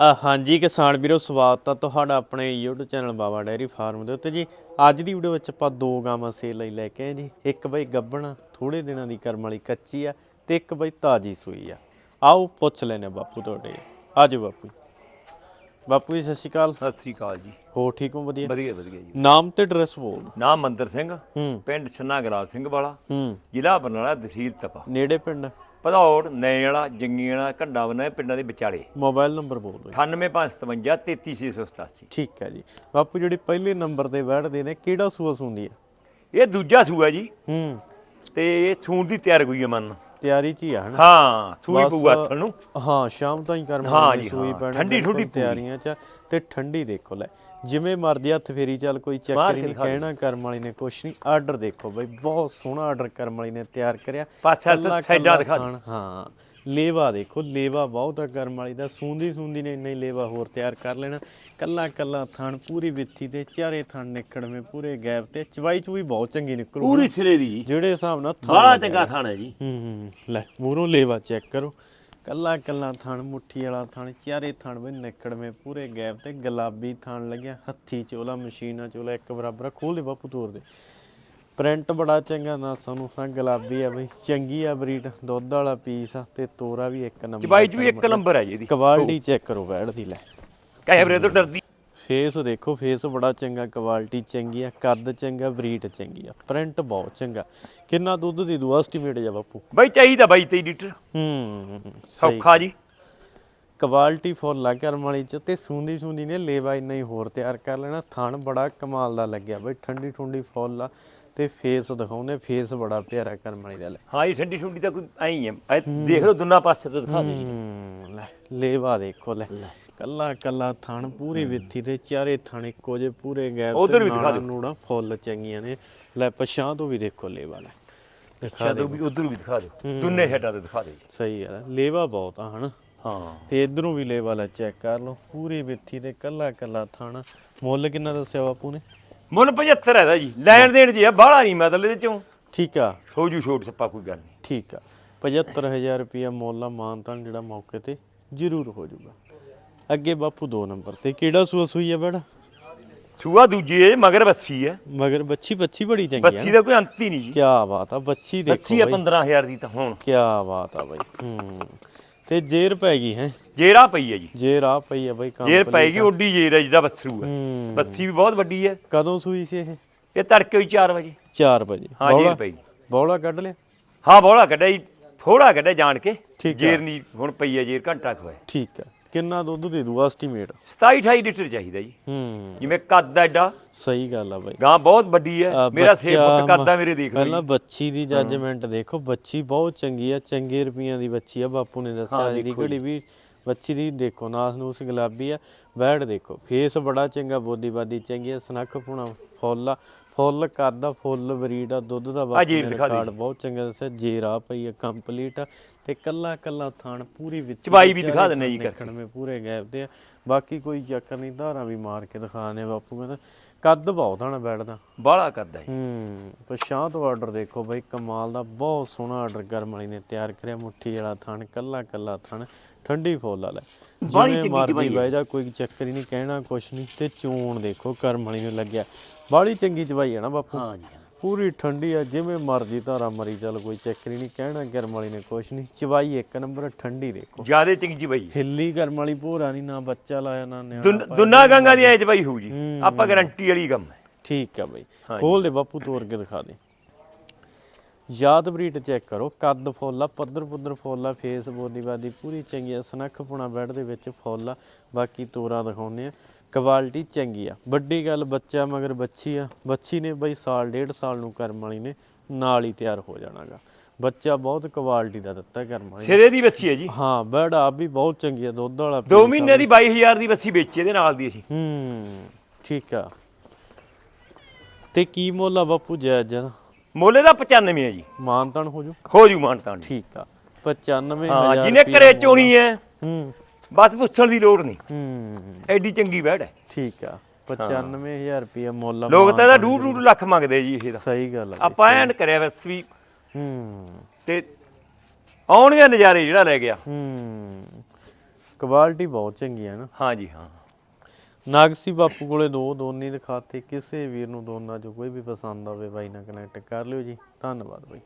ਆ ਹਾਂਜੀ ਕਿਸਾਨ ਵੀਰੋ ਸਵਾਗਤ ਆ ਤੁਹਾਡਾ ਆਪਣੇ YouTube channel Baba dairy farm ਦੇ ਉੱਤੇ ਜੀ। ਅੱਜ ਦੀ ਵੀਡੀਓ ਵਿੱਚ ਆਪਾਂ ਦੋ ਗਾਵਾਂ ਸੇਲ ਲਈ ਲੈ ਕੇ ਆਏ ਜੀ। ਇੱਕ ਬਈ ਗੱਬਣ ਥੋੜੇ ਦਿਨਾਂ ਦੀ ਕਰਮ ਵਾਲੀ ਕੱਚੀ ਆ ਤੇ ਇੱਕ ਬਈ ਤਾਜੀ ਸੂਈ ਆ। ਆਓ ਪੁੱਛ ਲੈਨੇ ਬਾਪੂ ਤੁਹਾਡੇ। ਆਜੋ ਬਾਪੂ। ਬਾਪੂ ਜੀ ਸਤਿ ਸ਼੍ਰੀ ਅਕਾਲ। ਸਤਿ ਸ੍ਰੀ ਅਕਾਲ ਜੀ। ਹੋ ਠੀਕ ਹੋ? ਵਧੀਆ। ਵਧੀਆ ਵਧੀਆ ਜੀ। ਨਾਮ ਤੇ ਐਡਰੈਸ ਬੋਲ। ਨਾਮ ਮੰਦਰ ਸਿੰਘ। ਹੂੰ। ਪਿੰਡ ਛੰਨਾ ਗਰਾਬ ਸਿੰਘ ਵਾਲਾ। ਹੂੰ। ਜ਼ਿਲ੍ਹਾ ਬਰਨਾਲਾ ਤਹਿਸੀਲ ਤਪਾ। ਨੇੜੇ ਪਿੰਡ? ਭਦੌੜ ਨੈਣ ਵਾਲਾ ਜੰਗੀ ਵਾਲਾ ਘੰਡਾ ਬਨਾ ਪਿੰਡਾਂ ਦੇ ਵਿਚਾਲੇ। ਮੋਬਾਈਲ ਨੰਬਰ ਬੋਲ ਦਿਓ 98557 33687 ਠੀਕ ਹੈ ਜੀ। ਬਾਪੂ ਜਿਹੜੀ ਪਹਿਲੇ ਨੰਬਰ ਤੇ ਬੈਠਦੇ ਨੇ ਕਿਹੜਾ ਸੂਆ ਸੁੰਦੀ ਆ ਇਹ ਦੂਜਾ ਸੂਆ ਜੀ। ਹੂੰ। ਤੇ ਇਹ ਸੂਣ ਦੀ ਤਿਆਰ ਹੋਈ ਹੈ ਮਨ। ਤਿਆਰੀ ਚ ਹੀ ਆ ਹਨਾ ਹਾਂ ਸੂਈ ਬਸ, ਪਊ ਹੱਥ ਨੂੰ ਹਾਂ ਸ਼ਾਮ ਤਾਈਂ ਕਰਮ ਹਾਂ ਜੀ, ਸੂਈ ਹਾਂ। ਪੈਣੀ ਠੰਡੀ ਬਿਲਕੁਲ ਠੁੰਡੀ ਪੂਰੀ। ਤਿਆਰੀਆਂ ਚ ਆ, ਤੇ ਠੰਡੀ ਦੇਖੋ ਲੈ ਜਿਵੇਂ ਮਰਜ਼ੀ ਹੱਥ ਫੇਰੀ ਚੱਲ ਕੋਈ ਚੱਕਰ ਮਾਰ ਹੀ ਕੇ ਨਹੀਂ ਦਿਖਾ ਦੇ। ਕਹਿਣਾ ਕਰਮ ਵਾਲੀ ਨੇ ਕੁਛ ਨਹੀਂ ਆਰਡਰ ਦੇਖੋ ਬਈ ਬਹੁਤ ਸੋਹਣਾ ਆਰਡਰ ਕਰਮ ਵਾਲੀ ਨੇ ਤਿਆਰ ਕਰਿਆ ਪਾਸੇ ਹੱਥ ਕੱਲਾ- ਸਾਈਡਾਂ ਕੱਲਾ ਦਿਖਾ ਦੇ। ਹਾਂ ਲੇਵਾ ਦੇਖੋ ਲੇਵਾ ਬਹੁਤ ਆ ਕਰਮ ਵਾਲੀ ਦਾ ਸੂੰਦੀ ਸੂੰਦੀ ਨੇ ਇੰਨਾ ਹੀ ਲੇਵਾ ਹੋਰ ਤਿਆਰ ਕਰ ਲੈਣਾ। ਕੱਲਾ ਕੱਲਾ ਥਣ ਪੂਰੀ ਵਿੱਥੀ ਤੇ ਚਾਰੇ ਥਣ ਨਿਕੜਵੇਂ ਪੂਰੇ ਗੈਪ ਤੇ ਚਵਾਈ ਚੂਈ ਬਹੁਤ ਚੰਗੀ ਨਿਕਲੂ ਪੂਰੀ ਸਿਰੇ ਦੀ ਜੀ। ਜਿਹੜੇ ਹਿਸਾਬ ਨਾਲ ਥਣ ਬੜਾ ਲੱਗਿਆ। ਚੰਗਾ ਥਾਣਾ ਜੀ। ਹੂੰ ਹੂੰ ਲੈ ਮੂਰੋਂ ਲੇਵਾ ਚੈੱਕ ਕਰੋ। ਕੱਲਾ ਕੱਲਾ ਥਣ ਮੁੱਠੀ ਵਾਲਾ ਥਣ ਚਾਰੇ ਥਣ ਵੀ ਨਿਕੜਵੇਂ ਪੂਰੇ ਗੈਪ ਤੇ ਗੁਲਾਬੀ ਥਣ ਲੱਗਿਆ ਹੱਥੀ ਚੋਲਾ ਮਸ਼ੀਨਾ ਚੋਲਾ ਇੱਕ ਬਰਾਬਰ ਆ। ਖੋਲ ਦੇ ਬਾਪੂ ਤੋਰ ਦੇ। ਪ੍ਰਿੰਟ ਬੜਾ ਚੰਗਾ ਨਾ ਸਾਨੂੰ ਸਾ ਗੁਲਾਬੀ ਆ ਬਈ। ਚੰਗੀ ਆ ਬਰੀਡ ਦੁੱਧ ਵਾਲਾ ਪੀਸ ਆ ਤੇ ਤੋਰਾ ਵੀ ਇੱਕ ਨੰਬਰ ਚਬਾਈ ਚ ਵੀ ਇੱਕ ਨੰਬਰ ਹੈ ਜੀ ਇਹਦੀ। ਕੁਆਲਿਟੀ ਚੈੱਕ ਕਰੋ ਬੈੜ ਦੀ ਲੈ। ਕੈਮਰੇ ਤੋਂ ਡਰਦੀ। ਫੇਸ ਦੇਖੋ ਫੇਸ ਬੜਾ ਚੰਗਾ ਕੁਆਲਿਟੀ ਚੰਗੀ ਆ ਕੱਦ ਚੰਗਾ ਬਰੀਡ ਚੰਗੀ ਆ। ਪ੍ਰਿੰਟ ਬਹੁਤ ਚੰਗਾ। ਕਿੰਨਾ ਦੁੱਧ ਦੀ ਦੂ ਐਸਟੀਮੇਟ ਜਾ ਬਾਪੂ। ਬਾਈ ਚਾਹੀਦਾ ਬਾਈ 23 ਲੀਟਰ। ਹੂੰ ਸੌਖਾ ਜੀ। ਕੁਆਲਿਟੀ ਫੁੱਲ ਆ ਕਰਮ ਵਾਲੀ ਚ ਤੇ ਸੂੰਦੀ ਸੂੰਦੀ ਨੇ ਲੇਵਾ ਇੰਨਾ ਹੀ ਹੋਰ ਤਿਆਰ ਕਰ ਲੈਣਾ। ਥਣ ਬੜਾ ਕਮਾਲ ਦਾ ਲੱਗਿਆ ਬਈ ਠੰਡੀ ਠੁੰਡੀ ਫੁੱਲ ਆ। ਤੇ ਫੇਸ ਦਿਖਾਉਂਦੇ ਫੇਸ ਬੜਾ ਪਿਆਰਾ ਕਰਮ ਵਾਲੀ ਦਾ ਲੈ ਹਾਂ ਇਹ ਠੰਡੀ ਠੁੰਡੀ ਤਾਂ ਕੋਈ ਐਂ ਹੀ ਹੈ। ਐ ਦੇਖ ਲਓ ਦੋਨਾਂ ਪਾਸੇ ਤੋਂ ਦਿਖਾ ਦੇ ਜੀ। ਹੂੰ, ਲੈ ਲੇਵਾ ਦੇਖੋ ਲੈ। ਕੱਲਾ ਕੱਲਾ ਥਣ ਪੂਰੀ ਵਿੱਥੀ ਤੇ ਚਾਰੇ ਥਣ ਇੱਕੋ ਜੇ ਪੂਰੇ ਗੈਪ ਉੱਧਰ ਵੀ ਦਿਖਾ ਦਿਓ। ਨੂੜਾ ਫੁੱਲ ਚੰਗੀਆਂ ਨੇ। ਲੈ ਪਛਾਂ ਤੋਂ ਵੀ ਦੇਖੋ ਲੇਵਾ ਲੈ। ਦਿਖਾ ਉਹ ਵੀ ਉਧਰ ਵੀ ਦਿਖਾ ਦਿਓ। ਦੋਨੇ ਹੈਡਾਂ ਤੇ ਦਿਖਾ ਦੇ ਸਹੀ ਆ ਲੇਵਾ ਬਹੁਤ ਆ ਹਨਾ? ਹਾਂ। ਤੇ ਇਧਰੋਂ ਵੀ ਲੈਵਲ ਆ ਚੈੱਕ ਕਰ ਲਓ। ਪੂਰੀ ਵਿੱਥੀ ਤੇ ਕੱਲਾ ਕੱਲਾ ਥਾਣਾ। ਮੁੱਲ ਕਿੰਨਾ ਦੱਸਿਆ ਬਾਪੂ ਨੇ? ਮੁੱਲ 75 ਹੈਦਾ ਜੀ ਲੈਣ ਦੇਣ ਜੀ ਆ ਬਾਹਲਾ ਨਹੀਂ ਮਤਲਬ ਇਹਦੇ ਚੋਂ। ਠੀਕ ਆ। ਹੋ ਜੂ ਛੋਟ ਸੱਪਾ ਕੋਈ ਗੱਲ ਨਹੀਂ। ਠੀਕ ਆ। 75000 ਰੁਪਿਆ ਮੁੱਲ ਆ ਮਾਨਤਾਨ ਜਿਹੜਾ ਮੌਕੇ ਤੇ ਜ਼ਰੂਰ ਹੋ ਜਾਊਗਾ ਅੱਗੇ ਬਾਪੂ 2 ਨੰਬਰ ਤੇ ਕਿਹੜਾ ਸੂਆ ਸੂਈ ਆ ਬੜਾ? ਸੂਆ ਦੂਜੀ ਹੈ ਮਗਰ ਬੱਸੀ ਹੈ। ਮਗਰ ਬੱਚੀ ਬੱਚੀ ਬੜੀ ਚੰਗੀ ਬੱਸੀ ਆ ਦਾ ਕੋਈ ਅੰਤ ਹੀ ਨਹੀਂ ਜੀ। ਕੀ ਬਾਤ ਆ ਬੱਚੀ ਬੱਸੀ ਦੇਖੋ ਆ ਬਈ 15000 ਦੀ ਤਾਂ ਹੁਣ। ਕੀ ਬਾਤ ਆ ਬਈ। ਹੂੰ। ਤੇ ਜੇਰ ਪੈ ਗਈ ਹੈ। ਜੇਰਾ ਪਈ ਹੈ ਜੀ। ਜੇਰ ਆ ਪਈ ਆ ਬਈ ਕੰਮ ਜੇਰ ਪੈਗੀ ਓਡੀ ਜੇਰ ਹੈ ਜਿਹਦਾ ਬੱਸਰੂ ਹੈ। ਹੂੰ। ਬੱਸੀ ਵੀ ਬਹੁਤ ਵੱਡੀ ਹੈ। ਕਦੋਂ ਸੂਈ ਸੀ ਇਹ? ਇਹ ਤੜਕੇ ਹੋਈ 4 ਵਜੇ। 4 ਵਜੇ। ਹਾਂ ਜੇਰ ਬੌਲਾ- ਪਈ। ਬੌਲਾ ਕੱਢ ਲਿਆ? ਹਾਂ ਬੋਲਾ ਕੱਢਿਆ ਜੀ ਥੋੜਾ ਕੱਢਿਆ ਜਾਣ ਕੇ। ਠੀਕ ਆ। ਜੇਰ ਨਹੀਂ ਹੁਣ ਪਈ ਹੈ ਜੇਰ ਘੰਟਾ ਖੋਇਆ ਠੀਕ ਆ। ਕਿੰਨਾ ਦੁੱਧ ਦੇ ਦੂ ਐਸਟੀਮੇਟ 27 28 ਲੀਟਰ ਚਾਹੀਦਾ ਜੀ। ਹੂੰ। ਜਿਵੇਂ ਕੱਦ ਐਡਾ ਸਹੀ ਗੱਲ ਆ ਬਾਈ। ਗਾਂ ਬਹੁਤ ਵੱਡੀ ਹੈ ਮੇਰਾ 6 ਬੱਚਾ ਫੁੱਟ ਆ ਮੇਰੇ ਦੇਖ ਲਓ ਪਹਿਲਾਂ ਬੱਚੀ ਦੀ ਜੱਜਮੈਂਟ ਦੇਖੋ ਬੱਚੀ ਬਹੁਤ ਚੰਗੀ ਆ ਚੰਗੇ ਰੁਪਈਆਂ ਦੀ ਬੱਚੀ ਆ ਬਾਪੂ ਨੇ ਦੱਸਿਆ ਇਹਦੀ ਘੜੀ ਵੀ ਬੱਚੀ ਦੀ ਦੇਖੋ ਨਾਸ ਨੂਸ ਗੁਲਾਬੀ ਆ ਬੈੜ ਦੇਖੋ। ਫੇਸ ਬੜਾ ਚੰਗਾ ਬੋਦੀ ਬਾਦੀ ਚੰਗੀ ਆ ਸਨੱਖ ਪੁਣਾ ਫੁੱਲ ਆ। ਫੁੱਲ ਆ ਫੁੱਲ ਬਰੀਡ ਆ ਦੁੱਧ ਦਾ। ਰਿਕਾਰਡ ਬਹੁਤ ਚੰਗਾ ਦੱਸਿਆ ਜੇਰਾ ਪਈ ਆ ਕੰਪਲੀਟ ਆ ਤੇ ਕੱਲਾ ਕੱਲਾ ਥਾਣ ਪੂਰੀ ਵਿੱਚ ਚਬਾਈ ਵੀ ਦਿਖਾ ਦਿੰਦੇ ਜੀ ਕਰਕੇ। ਦੇਖਣ ਪੂਰੇ ਗੈਪ ਤੇ ਆ ਬਾਕੀ ਕੋਈ ਚੱਕਰ ਨਹੀਂ ਧਾਰਾਂ ਵੀ ਮਾਰ ਕੇ ਦਿਖਾਣੇ ਬਾਪੂ ਕਹਿੰਦਾ ਕੱਦ ਬਹੁਤ ਆਣਾ ਬੈੜ ਦਾ। ਬਾਹਲਾ ਕਰਦਾ ਜੀ। ਹੂੰ ਪਛਾਂ ਤੋਂ ਆਰਡਰ ਦੇਖੋ ਬਈ ਕਮਾਲ ਦਾ ਬਹੁਤ ਸੋਹਣਾ ਆਰਡਰ ਗਰਮ ਵਾਲੀ ਨੇ ਤਿਆਰ ਕਰਿਆ ਮੁੱਠੀ ਵਾਲਾ ਥਣ ਕੱਲਾ ਕੱਲਾ ਥਣ ਠੰਡੀ ਫੁੱਲ ਵਾਲਾ। ਬਾਹਲੀ ਜਿਵੇਂ ਚੰਗੀ ਮਰਦੀ ਚਬਾਈ ਹੈ। ਕੋਈ ਚੱਕਰ ਹੀ ਨਹੀਂ ਕਹਿਣਾ ਕੁਛ ਨਹੀਂ ਤੇ ਚੂਣ ਦੇਖੋ ਕਰਮ ਵਾਲੀ ਨੂੰ ਲੱਗਿਆ। ਬਾਹਲੀ ਚੰਗੀ ਚਵਾਈ ਹੈ ਨਾ ਬਾਪੂ। ਹਾਂ ਜੀ ਪੂਰੀ ਠੰਡੀ ਆ ਜਿਵੇਂ ਮਰਜ਼ੀ ਧਾਰਾ ਮਰੀ ਚੱਲ ਕੋਈ ਚੱਕਰ ਨਹੀਂ ਕਹਿਣਾ ਗਰਮ ਵਾਲੀ ਨੇ ਕੁਛ ਨਹੀਂ। ਚਵਾਈ ਇੱਕ ਨੰਬਰ ਠੰਡੀ ਦੇਖੋ। ਜਿਆਦੇ ਚੰਗੀ ਜੀ ਬਾਈ ਹਿੱਲੀ ਗਰਮ ਵਾਲੀ ਭੋਰਾ ਨਹੀਂ ਨਾ ਬੱਚਾ ਲਾਇਆ ਨਾ ਨਿਆਣਾ ਦੁਨ- ਦੁਨਾ ਗੰਗਾ ਦੀ ਐ ਬਾਈ ਹੋਊ ਜੀ। ਆਪਾਂ ਗਾਰੰਟੀ ਵਾਲੀ ਕੰਮ ਹੈ। ਠੀਕ ਆ ਬਈ। ਖੋਲ ਦੇ ਬਾਪੂ ਤੋੜ ਕੇ ਦਿਖਾ ਦੇ। ਯਾਦ ਬਰੀਡ ਚੈੱਕ ਕਰੋ ਕੱਦ ਫੁੱਲ ਪੱਧਰ ਪੁੱਧਰ ਫੁੱਲ ਫੇਸ ਬੋਦੀ ਬਾਦੀ ਪੂਰੀ ਚੰਗੀ ਆ ਸਨੱਖ ਪੁਣਾ ਬੈੱਡ ਦੇ ਵਿੱਚ ਫੁੱਲ ਬਾਕੀ ਤੋਰਾ ਦਿਖਾਉਨੇ ਆ। ਕੁਆਲਿਟੀ ਚੰਗੀ ਆ। ਵੱਡੀ ਗੱਲ ਬੱਚਾ ਮਗਰ ਬੱਚੀ ਆ। ਬੱਚੀ ਨੇ ਬਈ ਸਾਲ ਡੇਢ ਸਾਲ ਨੂੰ ਕਰਮ ਵਾਲੀ ਨੇ ਨਾਲ ਹੀ ਤਿਆਰ ਹੋ ਜਾਣਾਗਾ। ਬੱਚਾ ਬਹੁਤ ਕੁਆਲਿਟੀ ਦਾ ਦਿੱਤਾ ਕਰਮ ਵਾਲੀ। ਸਿਰੇ ਦੀ ਬੱਸੀ ਹੈ ਜੀ। ਹਾਂ ਆਪ ਵੀ ਬਹੁਤ ਚੰਗੀ ਆ। ਦੁੱਧ ਵਾਲਾ 2 ਮਹੀਨੇ ਦੀ 22000 ਦੀ। ਬੱਸੀ ਵੇਚੀ ਇਹਦੇ ਨਾਲ ਦੀ ਅਸੀਂ। ਹੂੰ ਠੀਕ ਆ। ਤੇ ਕੀ ਮੁੱਲ ਆ ਬਾਪੂ ਜਾਇਜ਼ ਜਦਾ ਮੁੱਲ ਇਹਦਾ 95 ਹੈ ਜੀ। ਮਾਨਤਨ ਹੋ ਜੂ? ਹੋ ਜੂ ਮਾਨਤਾਨ ਠੀਕ ਆ। 95 ਹਾਂ ਜਿਹਨੇ ਘਰੇ ਚੋਣੀ ਹੈ। ਹੂੰ। ਬਸ ਪੁੱਛਣ ਦੀ ਲੋੜ ਨਹੀਂ। ਹੂੰ। ਐਡੀ ਚੰਗੀ ਬੈੜ ਹੈ। ਠੀਕ ਆ। 95000 ਰੁਪਏ ਮੁੱਲ ਆ ਲੋਕ ਤਾਂ ਇਹਦਾ ਡੂਢ ਡੂਢ ਲੱਖ ਮੰਗਦੇ ਜੀ ਇਹਦਾ ਸਹੀ ਗੱਲ ਆ ਆਪਾਂ ਐਨ ਕਰਿਆ ਬਸ ਵੀ ਹੂੰ। ਤੇ ਆਉਣਗੇ ਨਜ਼ਾਰੇ ਜਿਹੜਾ ਲੈ ਗਿਆ। ਹੂੰ। ਕੁਆਲਿਟੀ ਬਹੁਤ ਚੰਗੀ ਹੈ ਨਾ। ਹਾਂ ਜੀ ਹਾਂ। ਨਾਗਸੀ ਬਾਪੂ ਕੋਲੇ ਦੋ ਦੋਨੇ ਦਿਖਾਤੇ ਕਿਸੇ ਵੀਰ ਨੂੰ ਦੋਨਾਂ ਚੋਂ ਕੋਈ ਵੀ ਪਸੰਦ ਆਵੇ ਬਾਈ ਨਾਲ ਕਨੈਕਟ ਕਰ ਲਿਓ ਜੀ। ਧੰਨਵਾਦ ਬਾਈ।